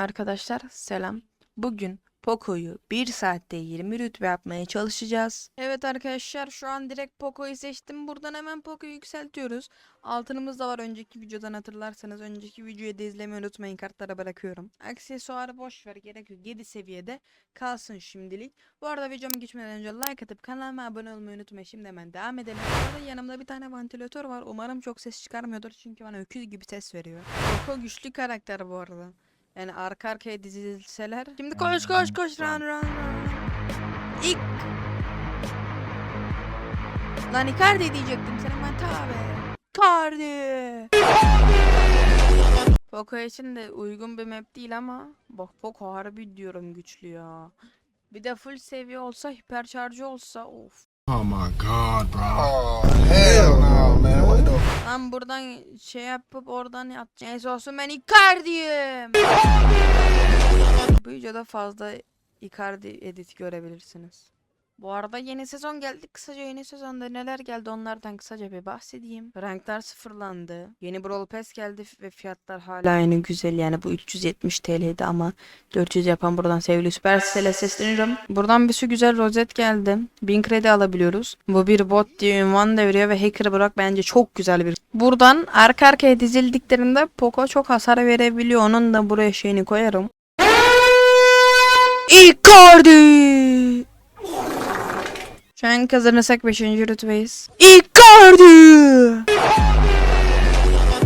Arkadaşlar selam. Bugün Poco'yu 1 saatte 20 rütbe yapmaya çalışacağız. Evet arkadaşlar şu an direkt Poco'yu seçtim. Buradan hemen Poco'yu yükseltiyoruz. Altınımız da var önceki videodan hatırlarsanız. Önceki videoyu da izlemeyi unutmayın kartlara bırakıyorum. Aksesuarı boş ver gerek yok. 7 seviyede kalsın şimdilik. Bu arada videomu geçmeden önce like atıp kanalıma abone olmayı unutmayın. Şimdi hemen devam edelim. Bu arada yanımda bir tane vantilatör var. Umarım çok ses çıkarmıyordur çünkü bana öküz gibi ses veriyor. Poco güçlü karakter bu arada. Yani arka arkaya dizilseler. Şimdi koş koş koş run run run. İlk. Lan Icardi diyecektim senin ben tabi. Icardi. Poco için de uygun bir map değil ama bak Poco harbi diyorum güçlü ya. Bir de full seviye olsa hipercharge olsa of. Oh my god, bro. Oh man. Lan buradan şey yapıp oradan yapacağım. Neyse olsun ben Icardi'yim. Bu videoda fazla Icardi edit görebilirsiniz. Bu arada yeni sezon geldi. Kısaca yeni sezonda neler geldi onlardan kısaca bir bahsedeyim. Ranklar sıfırlandı. Yeni Brawl Pass geldi ve fiyatlar hala aynı güzel. Yani bu 370 TL'ydi ama 400 yapan buradan sevgili Supercell'e sesleniyorum. Buradan bir sürü güzel rozet geldi. 1000 kredi alabiliyoruz. Bu bir bot diye ünvan da veriyor ve Hacker Burak bence çok güzel bir. Buradan arka arkaya dizildiklerinde Poco çok hasar verebiliyor. Onun da buraya şeyini koyarım. Icardi! Şu an kazanırsak 5. rütbeyiz. Icardi!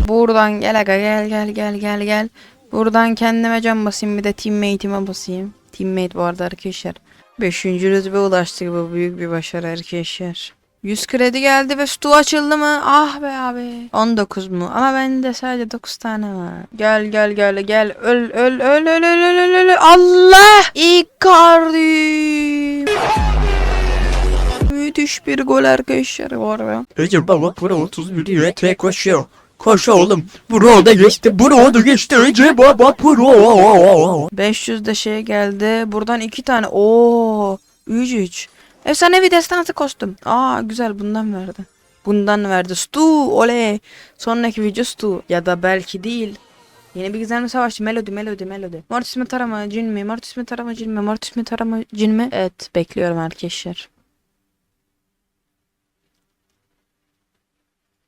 Buradan gel aga gel gel gel gel gel. Buradan kendime can basayım bir de teammate'ime basayım. Teammate bu arada arkadaşlar. 5. rütbe ulaştık bu büyük bir başarı arkadaşlar. 100 kredi geldi ve stu açıldı mı? Ah be abi. 19 mu? Ama bende sadece 9 tane var. Gel gel gel gel. Öl öl öl öl öl öl öl öl. Allah! Icardi! Müthiş bir gol arkadaşlar bu arada. Recep baba Pro 31 metre koşuyor. Koş oğlum. Bro da geçti. Bro da geçti. Recep baba Pro. 500 de şey geldi. Buradan iki tane. Oo, 3 3. Efsanevi destansı kostüm. Aa güzel bundan verdi. Bundan verdi. Stu oley. Sonraki video Stu. Ya da belki değil. Yeni bir gizemli savaşçı. Melody melody melody. Mortis mi tarama cin mi? Mortis mi tarama cin mi? Mortis mi tarama cin mi? Evet bekliyorum arkadaşlar.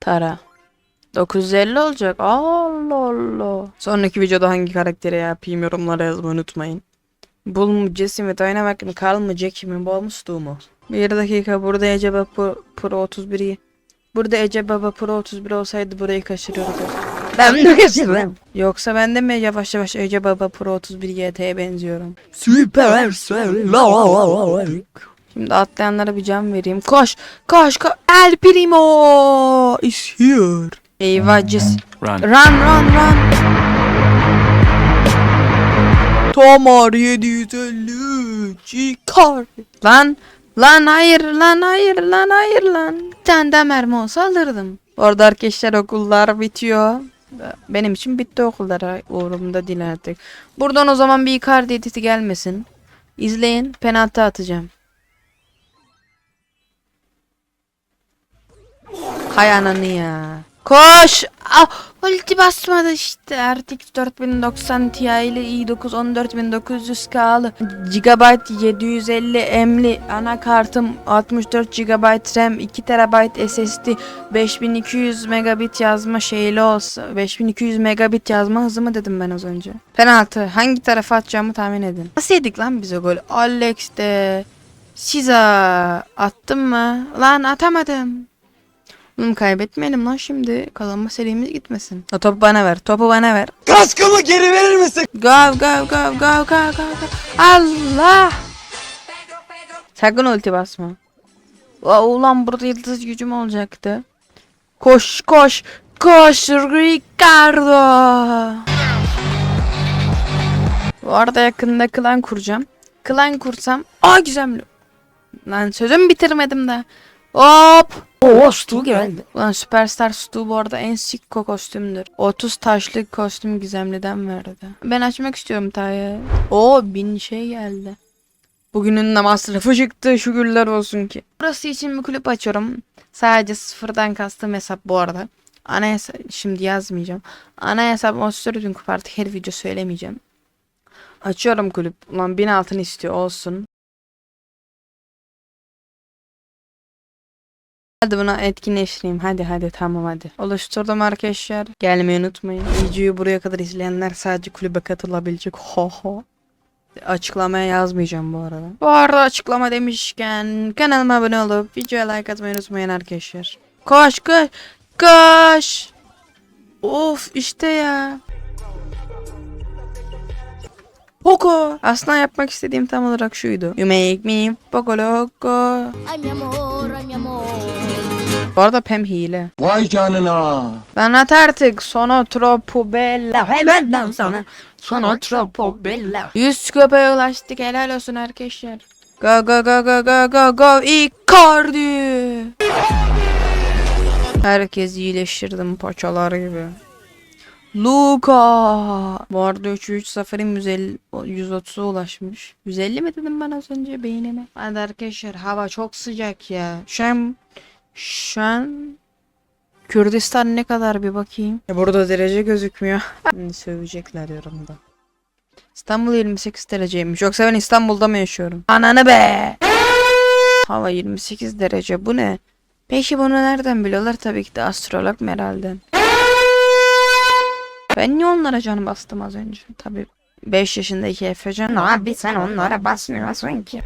Tara. 950 olacak. Allah Allah. Sonraki videoda hangi karakteri yapayım yorumlara yazmayı unutmayın. Bul mu Jesse mi Dynamite mi Carl mı Jackie mi Bol mu Stu mu? Bir dakika burada Ece Baba Pro, Pro 31'i. Burada Ece Baba Pro 31 olsaydı burayı kaçırıyordu. Ben de kaçırdım. Yoksa ben de mi yavaş yavaş Ece Baba Pro 31 YT'ye benziyorum? Süper Süper. Şimdi atlayanlara bir can vereyim. Koş koş koş. El Primo is here. Eyvah Jesse. Run. Run run run. Tomar 750 çıkar. Lan lan hayır lan hayır lan hayır lan. Bir tane de mermi olsa alırdım. Orada arkadaşlar okullar bitiyor. Benim için bitti okullar. Uğrumda değil artık. Buradan o zaman bir Icardi editi gelmesin. İzleyin. Penaltı atacağım. Hay ananı ya. Koş. Ah, ulti basmadı işte. RTX 4090 Ti ile i9 14900K'lı. GB 750 M'li anakartım 64 GB RAM 2 TB SSD 5200 megabit yazma şeyli olsa 5200 megabit yazma hızı mı dedim ben az önce. Penaltı. Hangi tarafa atacağımı tahmin edin. Nasıl yedik lan bize gol? Alex de Siza attım mı? Lan atamadım. Oğlum kaybetmeyelim lan şimdi. Kazanma serimiz gitmesin. O topu bana ver. Topu bana ver. Kaskımı geri verir misin? Gav gav gav gav gav gav gav. Allah. Sakın ulti basma. Aa, Ulan burada yıldız gücüm olacaktı. Koş koş. Koş Ricardo. Bu arada yakında klan kuracağım. Klan kursam. Aa güzel. Lan sözümü bitirmedim de. Hop. Oo Stu geldi. Ulan Superstar Stu bu arada en sikko kostümdür. 30 taşlık kostüm gizemliden verdi. Ben açmak istiyorum Tayı. Oo bin şey geldi. Bugünün de masrafı çıktı şükürler olsun ki. Burası için bir kulüp açıyorum. Sadece sıfırdan kastım hesap bu arada. Ana hesap şimdi yazmayacağım. Ana hesap monster kupa artık her video söylemeyeceğim. Açıyorum kulüp. Ulan bin altın istiyor olsun. Hadi buna etkinleştireyim. Hadi hadi tamam hadi. Oluşturdum arkadaşlar. Gelmeyi unutmayın. Videoyu buraya kadar izleyenler sadece kulübe katılabilecek. Ho ho. Açıklamaya yazmayacağım bu arada. Bu arada açıklama demişken kanalıma abone olup videoya like atmayı unutmayın arkadaşlar. Koş koş koş. Of işte ya. Poco. Aslında yapmak istediğim tam olarak şuydu. You make me poco loco. Ay mi amor, ay mi amor. Bu arada Pem hile. Vay canına. Ben at artık. Sono troppo bella. Hemen lan sana. Troppo bella. 100 köpeğe ulaştık. Helal olsun arkadaşlar. Go go go go go go go. Icardi. Herkes iyileştirdim paçalar gibi. Luka. Bu arada 3-3 zaferim 150, 130'a ulaşmış. 150 mi dedim ben az önce beynime? Hadi arkadaşlar hava çok sıcak ya. Şu an şu an Kürdistan ne kadar bir bakayım. Ya burada derece gözükmüyor. Şimdi Sövecekler yorumda. İstanbul 28 dereceymiş. Yoksa ben İstanbul'da mı yaşıyorum? Ananı be! Hava 28 derece. Bu ne? Peki bunu nereden biliyorlar? Tabii ki de astrolog Meral'den. Ben niye onlara canı bastım az önce? Tabii 5 yaşındaki Efecan. Abi sen onlara basmıyorsun ki.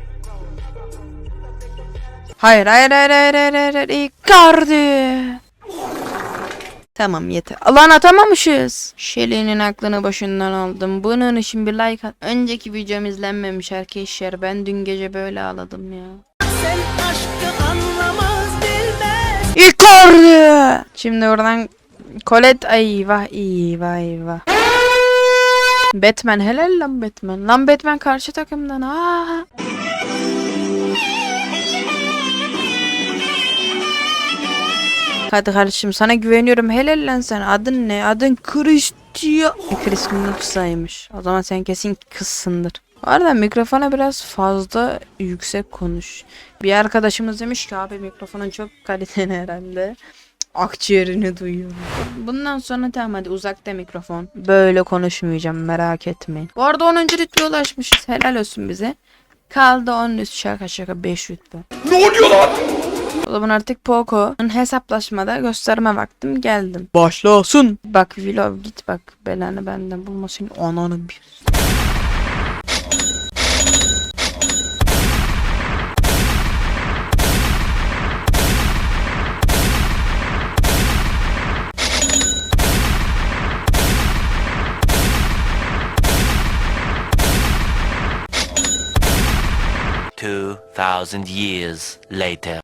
Hayır hayır hayır hayır hayır hayır hayır Icardi. Tamam yeter. Lan atamamışız. Şeli'nin aklını başından aldım. Bunun için bir like at. Önceki videom izlenmemiş arkadaşlar. Ben dün gece böyle ağladım ya. Icardi. Şimdi oradan Colette ay vah iyi vay vah. Batman helal lan Batman. Lan Batman karşı takımdan. Aa. Hadi kardeşim sana güveniyorum. Helal lan sen. Adın ne? Adın Christian. Chris Mutsa'ymış. O zaman sen kesin kızsındır. Arada mikrofona biraz fazla yüksek konuş. Bir arkadaşımız demiş ki abi mikrofonun çok kaliteli herhalde. Akciğerini duyuyorum. Bundan sonra tamam hadi uzakta mikrofon. Böyle konuşmayacağım merak etmeyin. Bu arada 10. rütbeye ulaşmışız. Helal olsun bize. Kaldı 10 üst şaka şaka 5 rütbe. O zaman artık Poco'nun hesaplaşmada gösterme vaktim geldim. Başlasın. Bak Vlog git bak belanı benden bulmasın ananı bir. Two thousand years later.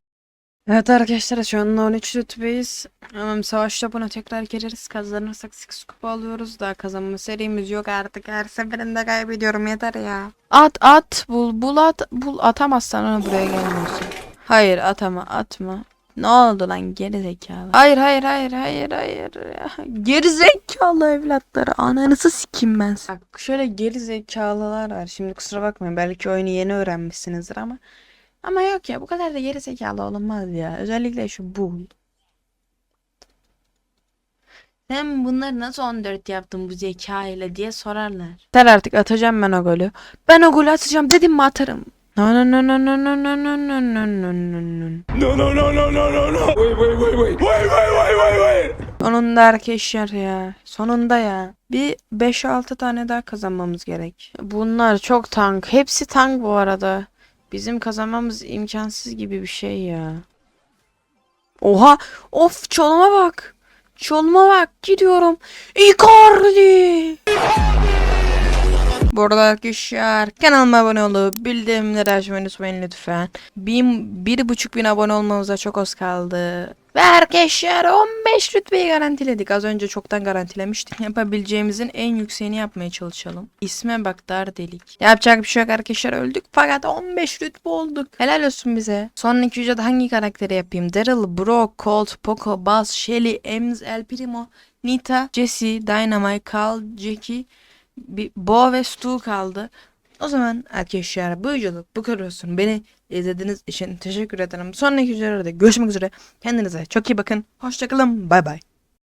Evet arkadaşlar şu an 13 rütbeyiz. Ama savaş topuna tekrar gireriz. Kazanırsak 6 kupa alıyoruz. Daha kazanma serimiz yok artık. Her seferinde kaybediyorum yeter ya. At at bul bul at bul atamazsan onu buraya gelmiyorsun. Hayır atama atma. Ne oldu lan geri zekalı? Hayır hayır hayır hayır hayır. Geri zekalı evlatları. Ananızı sikim ben. Bak şöyle geri zekalılar var. Şimdi kusura bakmayın belki oyunu yeni öğrenmişsinizdir ama. Ama yok ya bu kadar da geri zekalı olunmaz ya. Özellikle şu bul. Sen bunları nasıl 14 yaptın bu zeka ile diye sorarlar. Yeter artık atacağım ben o golü. Ben o golü atacağım dedim mi atarım. No no no no no no no no no no no no no. No no no no no no no. Wait wait wait wait. Wait wait wait wait wait. Sonunda arkadaşlar ya. Sonunda ya. Bir 5-6 tane daha kazanmamız gerek. Bunlar çok tank. Hepsi tank bu arada. Bizim kazanmamız imkansız gibi bir şey ya. Oha! Of çoluma bak. Çoluma bak. Gidiyorum. Icardi! Bu arada arkadaşlar kanalıma abone olup bildirimleri açmayı unutmayın lütfen. Bin, bir buçuk bin abone olmamıza çok az kaldı. Ve arkadaşlar 15 rütbeyi garantiledik. Az önce çoktan garantilemiştik. Yapabileceğimizin en yükseğini yapmaya çalışalım. İsme bak dar delik. Yapacak bir şey yok arkadaşlar öldük. Fakat 15 rütbe olduk. Helal olsun bize. Sonraki videoda hangi karakteri yapayım? Daryl, Brock, Colt, Poco, Buzz, Shelly, Ems, El Primo, Nita, Jesse, Dynamite, Carl, Jackie, bir Bo ve Stu kaldı. O zaman arkadaşlar bu videoluk bu kadar olsun. Beni izlediğiniz için teşekkür ederim. Sonraki videolarda görüşmek üzere. Kendinize çok iyi bakın. Hoşçakalın. Bay bay.